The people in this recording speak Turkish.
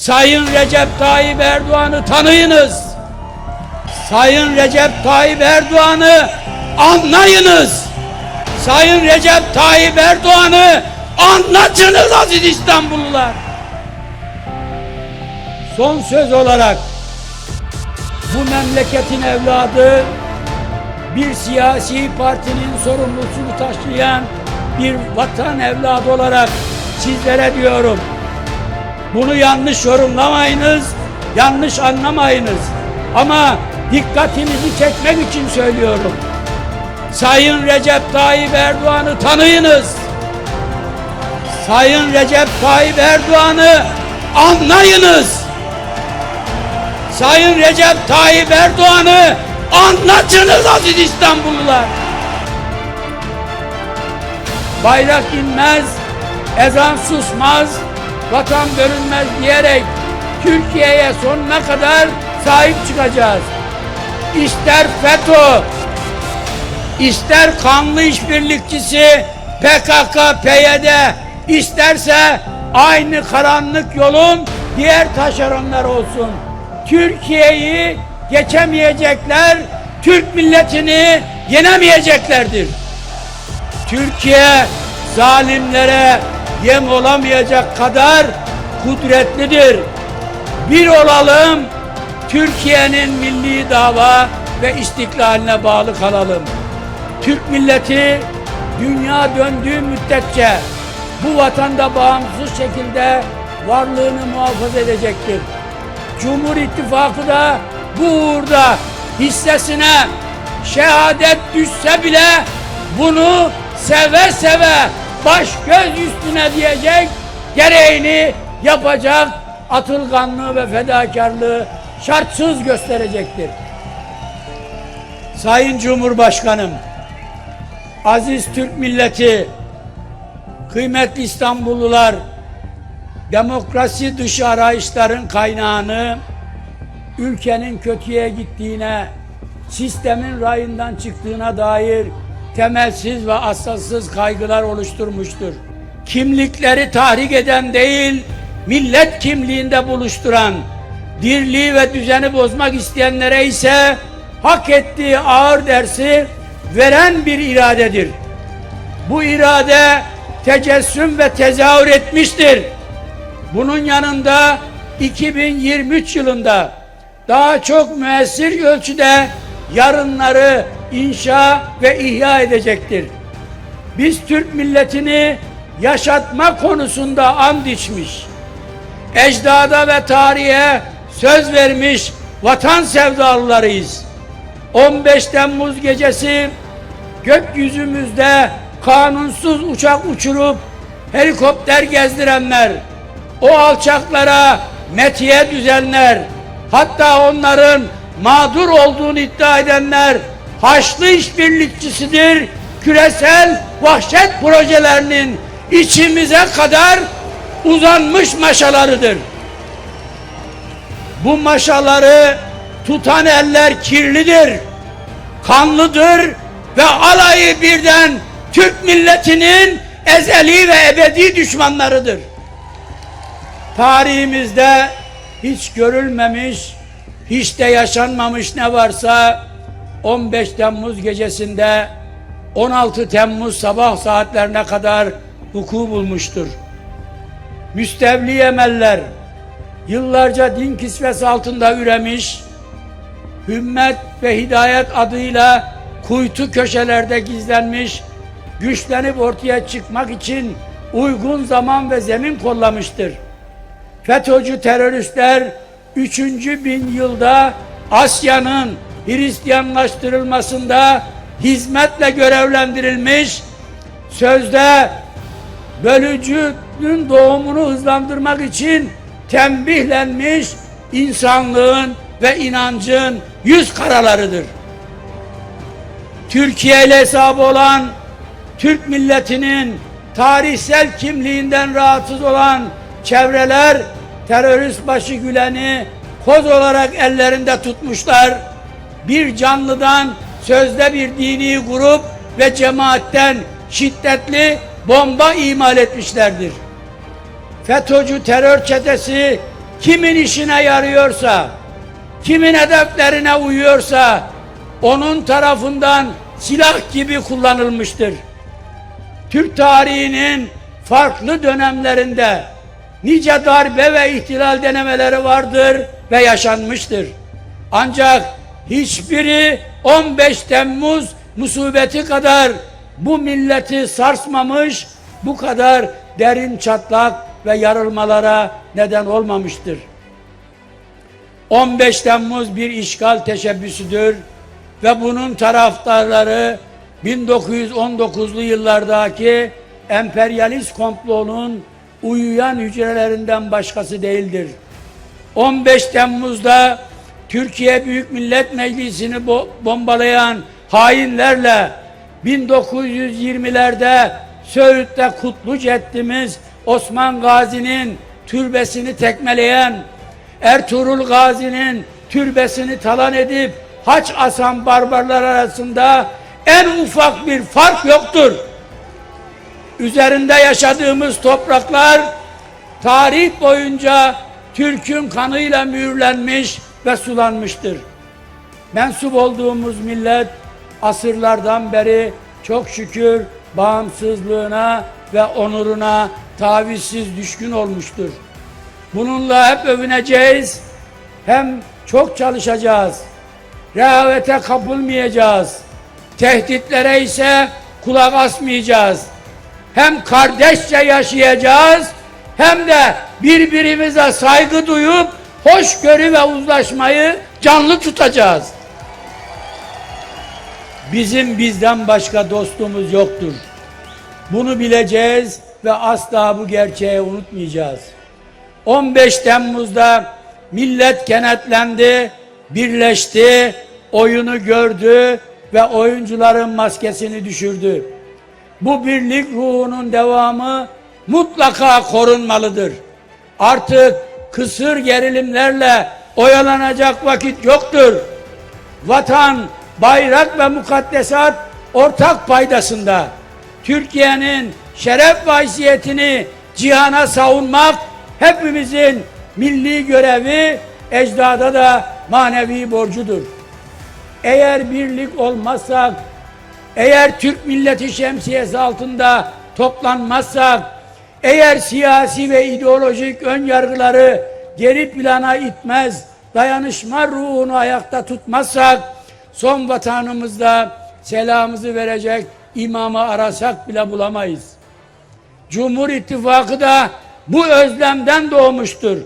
Sayın Recep Tayyip Erdoğan'ı tanıyınız. Sayın Recep Tayyip Erdoğan'ı anlayınız. Sayın Recep Tayyip Erdoğan'ı anlatınız aziz İstanbullular. Son söz olarak bu memleketin evladı bir siyasi partinin sorumlusunu taşıyan bir vatan evladı olarak sizlere diyorum. Bunu yanlış yorumlamayınız, yanlış anlamayınız. Ama dikkatinizi çekmek için söylüyorum. Sayın Recep Tayyip Erdoğan'ı tanıyınız. Sayın Recep Tayyip Erdoğan'ı anlayınız. Sayın Recep Tayyip Erdoğan'ı anlatınız aziz İstanbullular. Bayrak inmez, ezan susmaz, vatan bölünmez diyerek Türkiye'ye sonuna kadar sahip çıkacağız. İster FETÖ, ister kanlı işbirlikçisi PKK, PYD, isterse aynı karanlık yolun diğer taşeronlar olsun. Türkiye'yi geçemeyecekler, Türk milletini yenemeyeceklerdir. Türkiye zalimlere yem olamayacak kadar kudretlidir. Bir olalım, Türkiye'nin milli dava ve istiklaline bağlı kalalım. Türk milleti dünya döndüğü müddetçe bu vatanda bağımsız şekilde varlığını muhafaza edecektir. Cumhur İttifakı da bu uğurda hissesine şehadet düşse bile bunu seve seve baş göz üstüne diyecek gereğini yapacak atılganlığı ve fedakarlığı şartsız gösterecektir. Sayın Cumhurbaşkanım, aziz Türk milleti, kıymetli İstanbullular, demokrasi dışı arayışların kaynağını ülkenin kötüye gittiğine, sistemin rayından çıktığına dair temelsiz ve asassız kaygılar oluşturmuştur. Kimlikleri tahrik eden değil, millet kimliğinde buluşturan, dirliği ve düzeni bozmak isteyenlere ise hak ettiği ağır dersi veren bir iradedir. Bu irade tecessüm ve tezahür etmiştir. Bunun yanında 2023 yılında daha çok müessir ölçüde yarınları inşa ve ihya edecektir. Biz Türk milletini yaşatma konusunda and içmiş, ecdada ve tarihe söz vermiş vatan sevdalılarıyız. 15 Temmuz gecesi gökyüzümüzde kanunsuz uçak uçurup helikopter gezdirenler, o alçaklara metiye düzenler, hatta onların mağdur olduğunu iddia edenler Haçlı işbirlikçisidir, küresel vahşet projelerinin içimize kadar uzanmış maşalarıdır. Bu maşaları tutan eller kirlidir, kanlıdır ve alayı birden Türk milletinin ezeli ve ebedi düşmanlarıdır. Tarihimizde hiç görülmemiş, hiç de yaşanmamış ne varsa 15 Temmuz gecesinde 16 Temmuz sabah saatlerine kadar vuku bulmuştur. Müstevli emeller yıllarca din kisvesi altında üremiş, hümmet ve hidayet adıyla kuytu köşelerde gizlenmiş, güçlenip ortaya çıkmak için uygun zaman ve zemin kollamıştır. FETÖ'cü teröristler 3. bin yılda Asya'nın Hristiyanlaştırılmasında hizmetle görevlendirilmiş, sözde bölücünün doğumunu hızlandırmak için tembihlenmiş insanlığın ve inancın yüz karalarıdır. Türkiye ile hesabı olan Türk milletinin tarihsel kimliğinden rahatsız olan çevreler terörist başı Gülen'i koz olarak ellerinde tutmuşlar. Bir canlıdan sözde bir dini grup ve cemaatten şiddetli bomba imal etmişlerdir. FETÖ'cü terör çetesi kimin işine yarıyorsa, kimin hedeflerine uyuyorsa onun tarafından silah gibi kullanılmıştır. Türk tarihinin farklı dönemlerinde nice darbe ve ihtilal denemeleri vardır ve yaşanmıştır. Ancak hiçbiri 15 Temmuz musibeti kadar bu milleti sarsmamış, bu kadar derin çatlak ve yarılmalara neden olmamıştır. 15 Temmuz bir işgal teşebbüsüdür ve bunun taraftarları 1919'lu yıllardaki emperyalist komplonun uyuyan hücrelerinden başkası değildir. 15 Temmuz'da Türkiye Büyük Millet Meclisi'ni bo- bombalayan hainlerle 1920'lerde Söğüt'te kutlu ceddimiz Osman Gazi'nin türbesini tekmeleyen Ertuğrul Gazi'nin türbesini talan edip haç asan barbarlar arasında en ufak bir fark yoktur. Üzerinde yaşadığımız topraklar tarih boyunca Türk'ün kanıyla mühürlenmiş ve sulanmıştır. Mensup olduğumuz millet asırlardan beri çok şükür bağımsızlığına ve onuruna tavizsiz düşkün olmuştur. Bununla hep övüneceğiz, hem çok çalışacağız, rehavete kapılmayacağız, tehditlere ise kulak asmayacağız. Hem kardeşçe yaşayacağız, hem de birbirimize saygı duyup hoşgörü ve uzlaşmayı canlı tutacağız. Bizim bizden başka dostumuz yoktur. Bunu bileceğiz ve asla bu gerçeği unutmayacağız. 15 Temmuz'da millet kenetlendi, birleşti, oyunu gördü ve oyuncuların maskesini düşürdü. Bu birlik ruhunun devamı mutlaka korunmalıdır. Artık kısır gerilimlerle oyalanacak vakit yoktur. Vatan, bayrak ve mukaddesat ortak paydasında. Türkiye'nin şeref ve haysiyetini cihana savunmak hepimizin milli görevi, ecdada da manevi borcudur. Eğer birlik olmazsak, eğer Türk milleti şemsiyesi altında toplanmazsak, eğer siyasi ve ideolojik ön yargıları geri plana itmez, dayanışma ruhunu ayakta tutmazsak, son vatanımızda selamımızı verecek imamı arasak bile bulamayız. Cumhur İttifakı da bu özlemden doğmuştur.